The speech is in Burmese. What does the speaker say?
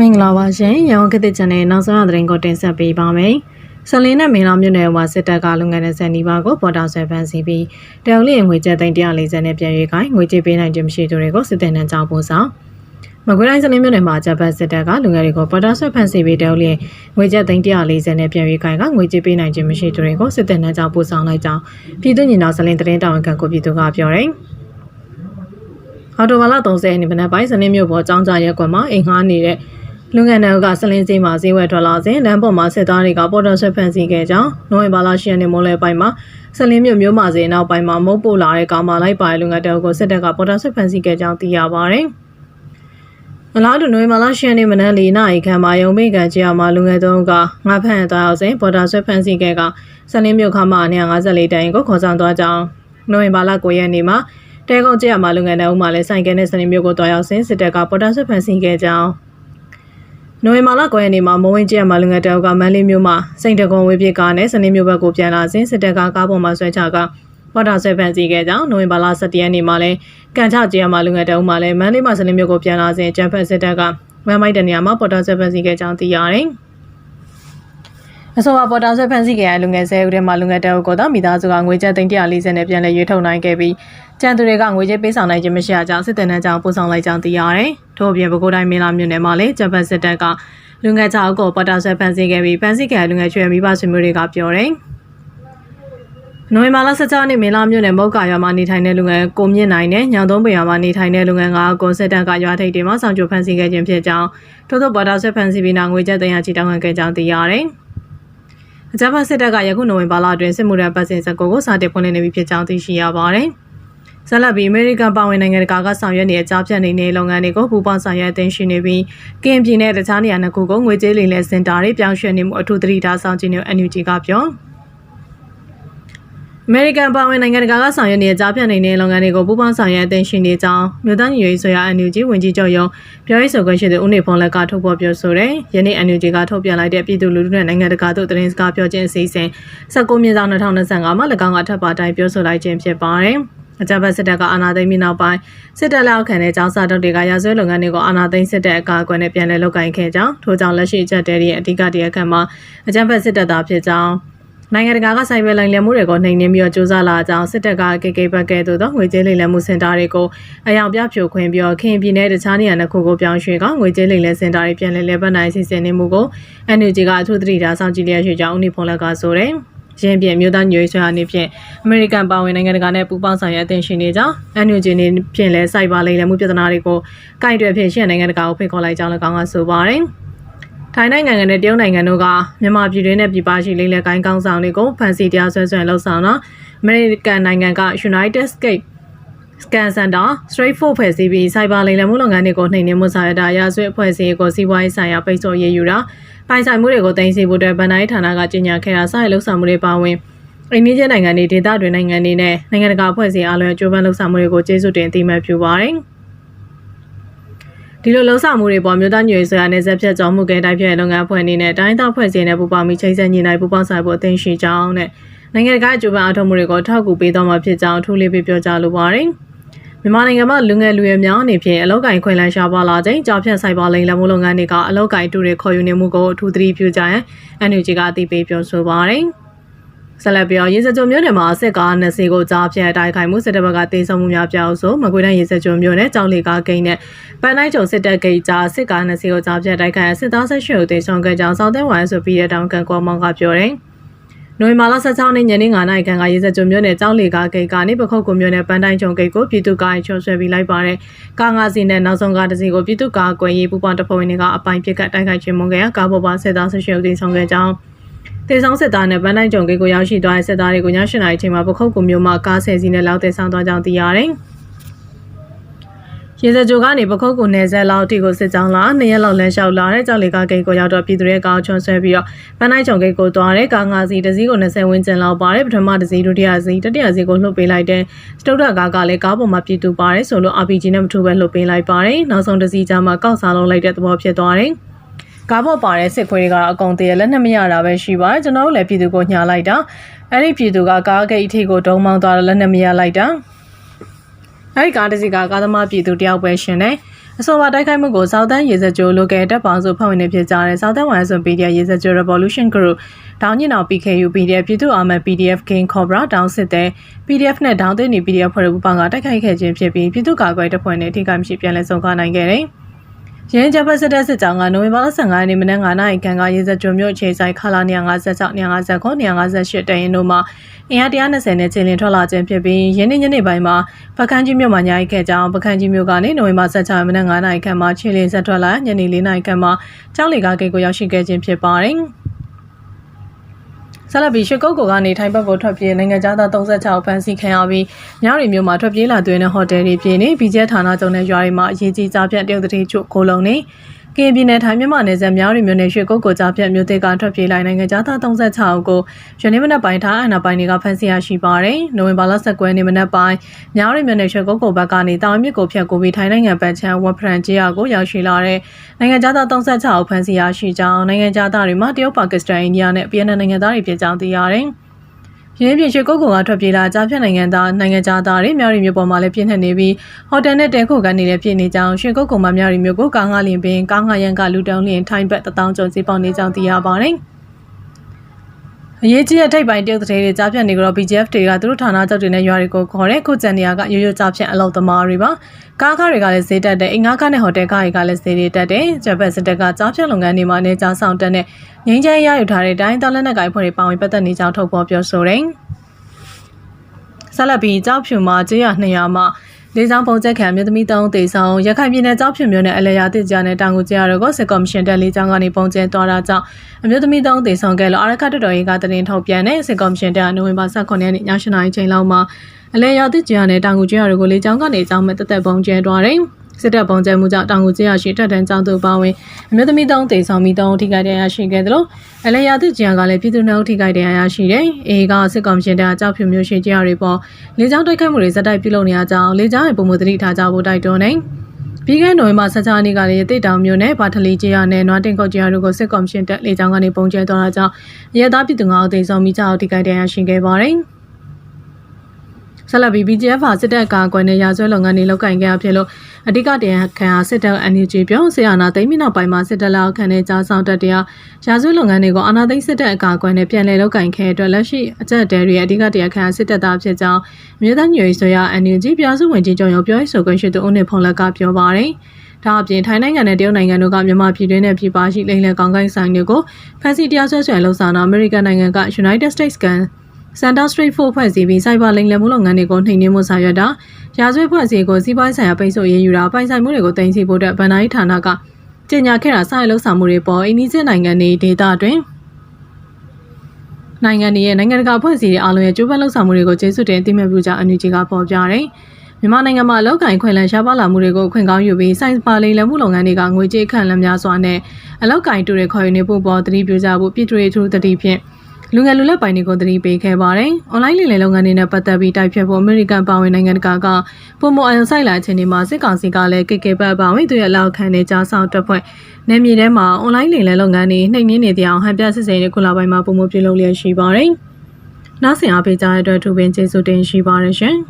မင်္ဂလာပါရှင်ရန်ကုန်ခေတ်သစ်ချန်နယ်နောက်ဆုံးရသတင်းကိုတင်ဆက်ပေးပါမယ်။ဆလင်းနဲ့မင်းလာမြို့နယ်ဝါစစ်တပ်ကလုံငန်းတဲ့ဆန်နီပါကိုပေါ်တာဆွဲဖမ်းဆီးပြီးတရုတ်လျင်ငွေကျပ်သိန်း140နဲ့ပြန်ရွေးခိုင်းငွေကြေးပေးနိုင်ခြင်းမရှိသူတွေကိုစစ်တပ်နဲ့ကြောက်ပို့ဆောင်မကွေးတိုင်းဆလင်းမြို့နယ်မှာဂျပန်စစ်တပ်ကလုံငန်းတွေကိုပေါ်တာဆွဲဖမ်းဆီးပြီးတရုတ်လျင်ငွေကျပ်သိန်း140နဲ့ပြန်ရွေးခိုင်းကငွေကြေးပေးနိုင်ခြင်းမရှိသူတွေကိုစစ်တပ်နဲ့ကြောက်ပို့ဆောင်လိုက်ကြောင်းပြည်သူ့ညီနောင်ဆလင်းသတင်းတာဝန်ခံကိုပြည်သူကပြောတယ်။အော်တိုဘာလ30ရက်နေ့မနက်ပိုင်းစနေမြို့ပေါ်ចောင်းကြရက်ကွက်မှာအိမ်ငှားနေတဲ့ လူငယ်နယ်ကဆလင်းစည်းမှာဈေးဝယ်ထွက်လာစဉ်လမ်းပေါ်မှာစစ်သားတွေကပေါ်တော်ဆွဲဖမ်းဆီးခဲ့ကြောင်းနိုဝင်ဘာလ10ရက်နေ့မိုးလယ်ပိုင်းမှာဆလင်းမြို့မြို့မှာဈေးနောက်ပိုင်းမှာမုတ်ပို့လာတဲ့ကားမှလိုက်ပါတဲ့လူငယ်တအုပ်ကိုစစ်တပ်ကပေါ်တော်ဆွဲဖမ်းဆီးခဲ့ကြောင်းသိရပါတယ်။အလားတူနိုဝင်ဘာလ10ရက်နေ့မနက်၄နာရီခန့်မှာရုံမိကန်ကြီးအမှာလူငယ်သုံးကငါဖန့်သွားအောင်စဉ်ပေါ်တော်ဆွဲဖမ်းဆီးခဲ့ကဆလင်းမြို့ခမ154တိုင်ကိုခေါ်ဆောင်သွားကြောင်းနိုဝင်ဘာလ9ရက်နေ့မှာတဲကုန်းကျရမှာလူငယ်တအုပ်မှလည်းဆိုင်ကယ်နဲ့ဆလင်းမြို့ကိုတွားရောက်စဉ်စစ်တပ်ကပေါ်တော်ဆွဲဖမ်းဆီးခဲ့ကြောင်း နိုဝင်ဘာလ9ရက်နေ့မှာမဝင်းကျဲမှာလူငယ်တအုပ်ကမန်းလေးမြို့မှာစိန်တကုံဝေးပြစ်ကားနဲ့စနေမြို့ဘက်ကိုပြန်လာစဉ်စစ်တပ်ကကားပေါ်မှာဆွဲချကပေါ်တာဆွဲဖန်စီခဲ့ကြောင်းနိုဝင်ဘာလ17ရက်နေ့မှာလည်းကန်ချကျဲမှာလူငယ်တအုပ်မှလည်းမန်းလေးမှာစနေမြို့ကိုပြန်လာစဉ်ကျန်းဖက်စစ်တပ်ကမန်မိုက်တနေရာမှာပေါ်တာဆွဲဖန်စီခဲ့ကြောင်းသိရတယ်။ အဆိုပါပေါ်တာဆွဲဖန်စီခဲ့ရလူငယ်ဆဲဦးထဲမှာလူငယ်တအုပ်ကတော့မိသားစုကငွေကျပ်သိန်း140နဲ့ပြန်လည်ရွေးထုတ်နိုင်ခဲ့ပြီးကျန်သူတွေကငွေကြေးပေးဆောင်နိုင်ခြင်းမရှိကြောင်းစစ်တပ်နဲ့ကြောင်းပို့ဆောင်လိုက်ကြောင်းသိရတယ်။ထို့အပြင်ပဲခူးတိုင်းမင်းလာမြို့နယ်မှာလည်းဂျပန်စစ်တပ်ကလူငယ်ချောက်ကိုပေါ်တာဆွဲဖန်ဆီးခဲ့ပြီးဖန်ဆီးခဲ့လူငယ်ချွေမိဘဆွေမျိုးတွေကပြောတယ်။နိုဝင်ဘာလ16ရက်နေ့မေလာမြို့နယ်မုတ်ကာရွာမှာနေထိုင်တဲ့လူငယ်ကိုမြင့်နိုင်နဲ့ညောင်သုံးပေရွာမှာနေထိုင်တဲ့လူငယ်ကကိုစစ်တပ်ကရွာထိပ်တွေမှာဆောင်ကြိုဖန်ဆီးခဲ့ခြင်းဖြစ်ကြောင်းထို့သောပေါ်တာဆွဲဖန်ဆီးပြီးနောက်ငွေကျပ်300ချီတောင်းခံခဲ့ကြောင်းသိရတယ်။ အကြမ်းဖက်စစ်တပ်ကယခုနိုဝင်ဘာလအတွင်းစစ်မှုထမ်းပတ်စင်စကိုကိုစတင်ဖွင့်လှစ်နေပြီဖြစ်ကြောင်းသိရှိရပါတယ်။ဆက်လက်ပြီးအမေရိကန်ပါဝင်နိုင်ငံတကာကဆောင်ရွက်နေတဲ့အကြမ်းဖက်နေတဲ့လုပ်ငန်းတွေကိုပူးပေါင်းဆောင်ရွက်အသင်းရှိနေပြီးကင်ပြည်နယ်တခြားနေရာနှစ်ခုကိုငွေကြေးလိမ်လည်စင်တာတွေပြောင်းရွှေ့နေမှုအထူးသတိထားဆောင်ကျဉ်နေ NUG ကပြော အမေရိကန်ပါဝင်နိုင်ငံတကာကဆောင်ရွက်နေတဲ့အကြမ်းဖက်နေတဲ့လုပ်ငန်းတွေကိုပူးပေါင်းဆောင်ရွက်အသင်းရှိနေကြောင်းမြို့သားညီရွေးဆိုရာ NUG ဝင်ကြီးချုပ်ရုံးပြောရေးဆိုခွင့်ရှိသူဦးနေဖုံးလက်ကထုတ်ဖော်ပြောဆိုတယ်။ယနေ့ NUG ကထုတ်ပြန်လိုက်တဲ့ပြည်သူလူထုနဲ့နိုင်ငံတကာတို့သတင်းစကားပြောခြင်းအစီအစဉ်19မြင်းဆောင်2025မှာ၎င်းကထပ်ပါတိုင်းပြောဆိုလိုက်ခြင်းဖြစ်ပါတယ်။အကြမ်းဖက်စစ်တပ်ကအာဏာသိမ်းပြီးနောက်ပိုင်းစစ်တပ်လက်အောက်ခံတဲ့ကျောင်းစာတုပ်တွေကရာဇဝတ်လုပ်ငန်းတွေကိုအာဏာသိမ်းစစ်တပ်အကာအကွယ်နဲ့ပြန်လည်လုပ်ကိုင်ခဲ့ကြောင်းထို့ကြောင့်လက်ရှိအချက်တဲရဲ့အဓိကတရားခံမှာအကြမ်းဖက်စစ်တပ်သားဖြစ်ကြောင်း နိုင်ငံတကာကဆိုင်ဘာလိမ်လည်မှုတွေကိုနှိမ်နင်းပြီးတော့စူးစမ်းလာကြောင်းစစ်တပ်ကကေကေဘက်ကဲသို့သောငွေကြေးလိမ်လည်မှုစင်တာတွေကိုအယောင်ပြဖြိုခွင်းပြီးတော့ခင်ပြည်နယ်တခြားနေရာတစ်ခုကိုပြောင်းရွှေ့ကငွေကြေးလိမ်လည်စင်တာတွေပြန်လည်လည်ပတ်နိုင်စီစဉ်နေမှုကို NUG ကအထူးသတိထားစောင့်ကြည့်လျက်ရှိကြောင်းဦးနေဖုံးလက်ကဆိုတယ်။ရင်းပြမြို့သားညွေဆွေဟာနေဖြင့်အမေရိကန်ပါဝင်နိုင်ငံတကာနဲ့ပူးပေါင်းဆောင်ရွက်အသင့်ရှိနေကြောင်း NUG နေဖြင့်လည်းစိုက်ပါလိမ့်လည်မှုပြဿနာတွေကိုကင်တွယ်ဖြင့်ရှင့်နိုင်ငံတကာကိုဖိတ်ခေါ်လိုက်ကြောင်းလည်းကောင်းကဆိုပါတယ်။ ထိုင်းနိုင်ငံနဲ့တရုတ်နိုင်ငံတို့ကမြန်မာပြည်တွင်းနဲ့ပြည်ပရှိလိမ့်လက်ကိုင်းကောင်းဆောင်တွေကိုဖန်စီတရားဆွဲဆွဲလှုပ်ဆောင်တာအမေရိကန်နိုင်ငံက United States Scan Center Straight Forward ဖွဲ့စည်းပြီး Cyber လိမ်လည်မှုလုပ်ငန်းတွေကိုနှိမ်နင်းမှုဆောင်ရွက်တာရာဇဝတ်အဖွဲ့အစည်းကိုစီးပွားရေးဆိုင်ရာပိတ်ဆို့ရေးယူတာပိုင်ဆိုင်မှုတွေကိုတင်စီဖို့အတွက်ဗန်တိုင်းဌာနကကြီးညာခဲ့တာစတဲ့လှုပ်ဆောင်မှုတွေပါဝင်အိန္ဒိယနိုင်ငံတွေဒေသတွင်းနိုင်ငံတွေနဲ့နိုင်ငံတကာအဖွဲ့အစည်းအားလုံးအကျိုးပန်းလှုပ်ဆောင်မှုတွေကိုကျေးဇူးတင်အသိအမှတ်ပြုပါတယ်။ ဒီလိုလှုံ့ဆော်မှုတွေပေါ်မြို့သားညွေဆိုရနယ်ဆက်ဖြတ်ကျော်မှုကဲတိုက်ဖြတ်လုပ်ငန်းအဖွဲ့အနေနဲ့တိုင်းသားဖွဲ့စည်းနေပူပေါင်းပြီးချိန်ဆညီနိုင်ပူပေါင်းဆိုင်ဖို့အသင့်ရှိကြောင်းနဲ့နိုင်ငံတကာအကျိုးပန်းအထောက်မှုတွေကိုထောက်ကူပေးသွားမှာဖြစ်ကြောင်းထူးလေးပြပြောကြားလိုပါတယ်။မြန်မာနိုင်ငံမှာလူငယ်လူရွယ်များအနေဖြင့်အလောက်ကင်ခွင့်လန်းရှားပါလာခြင်းကြောက်ဖြတ်ဆိုင်ပါလိမ်လမှုလုပ်ငန်းတွေကအလောက်ကင်တူတွေခေါ်ယူနေမှုကိုအထူးသတိပြုကြရန် NUG ကအသိပေးပြောဆိုပါတယ်။ ဆက်လက်ပြောရေစကြုံမြို့နယ်မှာစစ်ကားနှစ်စီးကိုကြားဖြတ်တိုက်ခိုက်မှုစစ်တပ်ဘက်ကတေဆုံးမှုများပြောက်ဆိုမကွေးတိုင်းရေစကြုံမြို့နယ်ကြောင်လီကားဂိတ်နဲ့ပန်းတိုင်းကျုံစစ်တပ်ဂိတ်ကြားစစ်ကားနှစ်စီးကိုကြားဖြတ်တိုက်ခိုက်စစ်သားဆက်ရှိကိုတေဆုံးခဲ့ကြောင်းစောင်းတဲ့ဝိုင်းဆိုပြီးတဲ့တောင်ကန်ကောမောင်ကပြောတယ်။နိုဝင်ဘာလ16ရက်ညနေ9:00နာရီခန့်ကရေစကြုံမြို့နယ်ကျောင်းလီကားဂိတ်ကနေပခုတ်ကုမြို့နယ်ပန်းတိုင်းကျုံဂိတ်ကိုပြည်သူ့ကားချောဆွဲပြီးလိုက်ပါတယ်။ကားငါးစီးနဲ့နောက်ဆုံးကားတစ်စီးကိုပြည်သူ့ကားကွယ်ရေးပူပေါင်းတပ်ဖွဲ့ဝင်တွေကအပိုင်ပစ်ကတ်တိုက်ခိုက်ခြင်းမုံခဲ့ကားပေါ်ပါစစ်သားဆက်ရှိကိုတေဆုံးခဲ့ကြောင်း တေဆောင်စစ်သားနဲ့ဗန်းတိုင်းကြုံကိကိုရောက်ရှိသွားတဲ့စစ်သားတွေကိုည၈နာရီချိန်မှာပခုတ်ကူမျိုးမှကားဆယ်စီးနဲ့လောက်တေဆောင်သွားကြောင်းသိရတယ်။ရေစကြိုကနေပခုတ်ကူနယ်ဆက်လောက်တီကိုစစ်ကြောင်းလာနှစ်ရက်လောက်လမ်းလျှောက်လာတဲ့ကြောက်လေကားဂိတ်ကိုရောက်တော့ပြည်သူတွေကောက်ချွန်ဆွဲပြီးတော့ဗန်းတိုင်းကြုံဂိတ်ကိုသွားတဲ့ကားငါးစီးတစ်စီးကို20ဝန်းကျင်လောက်ပါတယ်ပထမတစ်စီးဒုတိယစီးတတိယစီးကိုလှုပ်ပေးလိုက်တဲ့စတုဒ္ဒကားကလည်းကားပေါ်မှာပြည်သူပါတယ်ဆိုလို့ RPG နဲ့မထူပဲလှုပ်ပေးလိုက်ပါတယ်နောက်ဆုံးတစ်စီးကြားမှာကောက်စားလုံးလိုက်တဲ့သဘောဖြစ်သွားတယ်။ ကားပေါ်ပါတဲ့စစ်ခွေးတွေကတော့အကုန်တည်းလက်နဲ့မရတာပဲရှိပါတယ်ကျွန်တော်တို့လည်းပြည်သူကိုညာလိုက်တာအဲ့ဒီပြည်သူကကားဂိတ်အထိကိုဒုံမောင်းသွားတော့လက်နဲ့မရလိုက်တာအဲ့ဒီကားတစ်စီးကကားသမားပြည်သူတယောက်ပဲရှင်တယ်အဆိုပါတိုက်ခိုက်မှုကို Southern ရေစကြို local တပ်ပေါင်းစုဖွဲ့ဝင်တွေဖြစ်ကြတဲ့ Southern Western PDF ရေစကြို Revolution Group တောင်ညင်အောင် PKU PDF ပြည်သူ့အာမတ် PDF King Cobra တောင်စစ်တဲ့ PDF နဲ့တောင်သိနေ PDF ဖွဲ့တွေပူးပေါင်းကတိုက်ခိုက်ခဲ့ခြင်းဖြစ်ပြီးပြည်သူ့ကာကွယ်တပ်ဖွဲ့နဲ့ထိခိုက်မရှိပြန်လည်ဆုံးခနိုင်ခဲ့တယ်။ ရင်းဂျပစစ်တပ်စစ်ကြောင်းကနိုဝင်ဘာလ15ရက်နေ့မနက်9:00နာရီခန့်ကရေစကြိုမြို့အခြေဆိုင်ခလာ956 959 958တရင်တို့မှာအင်အား120နဲ့ချင်းလင်းထွက်လာခြင်းဖြစ်ပြီးရင်းနှင်းညနေပိုင်းမှာပကန်းကြီးမြို့မှာညာရီခဲ့ကြောင်းပကန်းကြီးမြို့ကနေနိုဝင်ဘာ16ရက်မနက်9:00နာရီခန့်မှာချင်းလင်းဆက်ထွက်လာညနေ4:00နာရီခန့်မှာကျောင်းလီကားဂိတ်ကိုရောက်ရှိခဲ့ခြင်းဖြစ်ပါတယ်။ ဆလဘီရွှေကုတ်ကိုကနေထိုင်ဘက်ကိုထွက်ပြေးနိုင်ငံသား36ဖမ်းဆီးခံရပြီးမြောက်ရီမြို့မှာထွက်ပြေးလာသွင်းတဲ့ဟိုတယ်တွေပြည်နေပြီးကျဲဌာနချုပ်နဲ့ရွာတွေမှာအရေးကြီးကြားပြတ်တရုတ်တတိချို့ကိုလုံးနေ ကင်းပြည်နယ်ထိုင်းမြန်မာနယ်စပ်မြောက်ရီမြို့နယ်ရွှေကုတ်ကိုကြားပြတ်မြို့တွေကထွက်ပြေးလိုက်နိုင်ငံသား36ကိုယနေ့မနက်ပိုင်းထားအနာပိုင်းတွေကဖမ်းဆီးရရှိပါတယ်။နိုဝင်ဘာလ19ရက်နေ့မနက်ပိုင်းမြောက်ရီမြို့နယ်ရွှေကုတ်ကိုဘက်ကနေတောင်မြစ်ကိုဖြတ်ကိုပြီးထိုင်းနိုင်ငံပန်းချမ်းဝက်ဖရန်ဂျီယာကိုရောက်ရှိလာတဲ့နိုင်ငံသား36ဖမ်းဆီးရရှိကြောင်းနိုင်ငံသားတွေမှာတရုတ်ပါကစ္စတန်အိန္ဒိယနဲ့ဗီယက်နမ်နိုင်ငံသားတွေဖြစ်ကြောင်းသိရတယ်။ ရင်းပြရွှေကုတ်ကုံကထွက်ပြေးလာကြားဖြတ်နိုင်ငံသားနိုင်ငံသားတွေမြောက်ရီမြို့ပေါ်မှာလည်းပြင်းထန်နေပြီးဟိုတယ်နဲ့တဲခုကနေလည်းပြည်နေကြောင်းရွှေကုတ်ကုံမှာမြောက်ရီမြို့ကိုကားငါလင်ပင်ကားငါရန်ကလူတောင်းလျင်ထိုင်းဘက်တထောင်ကျော်စီပေါနေကြောင်းသိရပါတယ်။ အရေးကြီးတဲ့ထိပ်ပိုင်းတရုတ်တဲ့တွေကြားပြတ်နေကြတော့ BGF တွေကသူတို့ဌာနချုပ်တွေနဲ့ရွာတွေကိုခေါ်တဲ့ခုကျန်နေရကရိုးရိုးကြားဖြတ်အလောက်သမားတွေပါကားကားတွေကလည်းဈေးတက်တယ်အင်္ဂါကားနဲ့ဟိုတယ်ကားတွေကလည်းဈေးတွေတက်တယ်ဂျပန်စစ်တပ်ကကြားဖြတ်လုပ်ငန်းတွေမှာနေကြားဆောင်တက်တဲ့ငင်းချမ်းရယူထားတဲ့တိုင်းတော်လက်နက်ကိုင်ဖွဲ့တွေပါဝင်ပတ်သက်နေကြောင်းထုတ်ဖော်ပြောဆိုတယ်ဆက်လက်ပြီးကြောက်ဖြူမှာကျေးရ200မှာ လေးဆောင်ပုံချက်ခံမြို့သမီးတောင်းတေဆောင်ရခိုင်ပြည်နယ်ကြောက်ဖြူမြို့နယ်အလဲရတစ်ကြားနဲ့တောင်ကိုကျရတော့စစ်ကော်မရှင်တက်လေးချောင်းကနေပုံကျဲသွားတာကြောင့်အမျိုးသမီးတောင်းတေဆောင်ကဲလို့အရခတ်တော်တော်ရေးကတရင်ထုတ်ပြန်တဲ့စစ်ကော်မရှင်တက်နိုဝင်ဘာ18ရက်နေ့ည7:00နာရီချိန်လောက်မှာအလဲရတစ်ကြားနဲ့တောင်ကိုကျရတို့ကိုလေးချောင်းကနေကြောင်းမဲ့တက်တက်ပုံကျဲသွားတယ် စစ်တပ်ပုံကျဲမှုကြောင့်တောင်ကိုကျရရှိတက်တန်းကြောင်းသူပါဝင်အမျိုးသမီးတောင်းတေဆောင်မိတောင်းထိခိုက်တဲ့ရရှိခဲ့တယ်လို့အလဲရတစ်ကြားကလည်းပြည်သူ့နှုတ်ထိခိုက်တဲ့ရရှိတယ်အေကစစ်ကော်မရှင်တက်ကြောက်ဖြူမျိုးရှိကြရတွေပေါ်လေးချောင်းတိုက်ခိုက်မှုတွေဇက်တိုက်ပြုလုပ်နေရကြောင်းလေးချောင်းရဲ့ပုံမှုတတိထားကြဖို့တိုက်တွန်းနေပြီးခဲ့နိုဝင်ဘာ16ရက်နေ့ကလည်းတိတ်တောင်မြို့နယ်ဘာထလီကျေးရွာနဲ့နွားတင်ကုတ်ကျေးရွာတို့ကိုစစ်ကော်မရှင်တက်လေကြောင်းကနေပုံကျဲသွားတာကြောင့်ရဲသားပြည်သူငါးဦးသေဆုံးမိကြအောင်ထိခိုက်ဒဏ်ရာရှိခဲ့ပါတယ်။ ဆက်လက်ပြီး BGF ဟာစစ်တပ်ကာကွယ်တဲ့ရာဇဝတ်လုပ်ငန်းတွေလုပ်ကင်ခဲ့ရဖြစ်လို့အဓိကတရားခံဟာစစ်တပ် NUG ပြောဆရာနာသိမ်းပြီးနောက်ပိုင်းမှာစစ်တပ်လောက်ခံတဲ့ကြားဆောင်တက်တရားရာဇဝတ်လုပ်ငန်းတွေကိုအာဏာသိမ်းစစ်တပ်အကာအကွယ်နဲ့ပြန်လည်လုပ်ကင်ခဲ့အတွက်လက်ရှိအကြက်တဲတွေအဓိကတရားခံစစ်တပ်သားဖြစ်ကြောင်းမြို့သားညွေဆိုရ NUG ပြောစုဝင်ကြီးချုပ်ရုံပြောရေးဆိုခွင့်ရှိသူဦးနေဖုံလက်ကပြောပါတယ်။ဒါအပြင်ထိုင်းနိုင်ငံနဲ့တရုတ်နိုင်ငံတို့ကမြန်မာပြည်တွင်းနဲ့ပြည်ပရှိလိမ့်လက်ကောင်းကိုင်းဆိုင်တွေကိုဖန်စီတရားဆွဲဆွဲလှုပ်ဆောင်တာအမေရိကန်နိုင်ငံက United States ကန် စန်တာစထရိတ်ဖို့ဖွဲ့စည်းပြီးစိုက်ဘာလိမ်လည်မှုလုပ်ငန်းတွေကိုနှိမ်နင်းမှုဆောင်ရွက်တာရာဇဝတ်ဖွဲ့စည်းကိုစီးပွားရေးဆိုင်ရာပိတ်ဆို့ရေးယူတာပိုင်ဆိုင်မှုတွေကိုတင်စီဖို့အတွက်ဗန်နာရေးဌာနကကြေညာခဲ့တာစိုက်လှုပ်ဆောင်မှုတွေပေါ်အိန္ဒိယနိုင်ငံတွေဒေသအတွင်းနိုင်ငံတွေရဲ့နိုင်ငံတကာဖွဲ့စည်းရေးအားလုံးရဲ့ကြိုးပမ်းလှုပ်ဆောင်မှုတွေကိုကျေးဇူးတင်အသိအမှတ်ပြုကြောင်းအန်ယူဂျီကပေါ်ပြတယ်မြန်မာနိုင်ငံမှာလောက်ကင်ခွင့်လန်းရှားပါလာမှုတွေကိုခွင့်ကောင်းယူပြီးစိုက်ပါလိမ်လည်မှုလုပ်ငန်းတွေကငွေကြေးခန့်လန်းများစွာနဲ့အလောက်ကင်တူတွေခေါ်ယူနေဖို့ပေါ်သတိပြုကြဖို့ပြည်ထရေးထူးသတိဖြင့် လူငယ်လူလက်ပိုင်းတွေကိုသတိပေးခဲ့ပါတယ်။ online လိမ်လည်လုပ်ငန်းတွေနဲ့ပတ်သက်ပြီးတိုက်ဖြတ်ဖို့အမေရိကန်ပါဝင်နိုင်ငံတကာကပုံမအယုံဆိုင်လာခြင်းတွေမှာစစ်ကောင်စီကလည်းကေကေပတ်ပါဝင်သူရဲ့အလောက်ခံတဲ့ကြားဆောင်တပ်ဖွဲ့နယ်မြေထဲမှာ online လိမ်လည်လုပ်ငန်းတွေနှိမ်နင်းနေတဲ့အဟန်ပြစစ်စင်တွေခုလာပိုင်းမှာပုံမပြုလုပ်လျက်ရှိပါတယ်။နောက်ဆင်အားပေးကြတဲ့အတွက်ထူပင်ကျေးဇူးတင်ရှိပါတယ်ရှင်။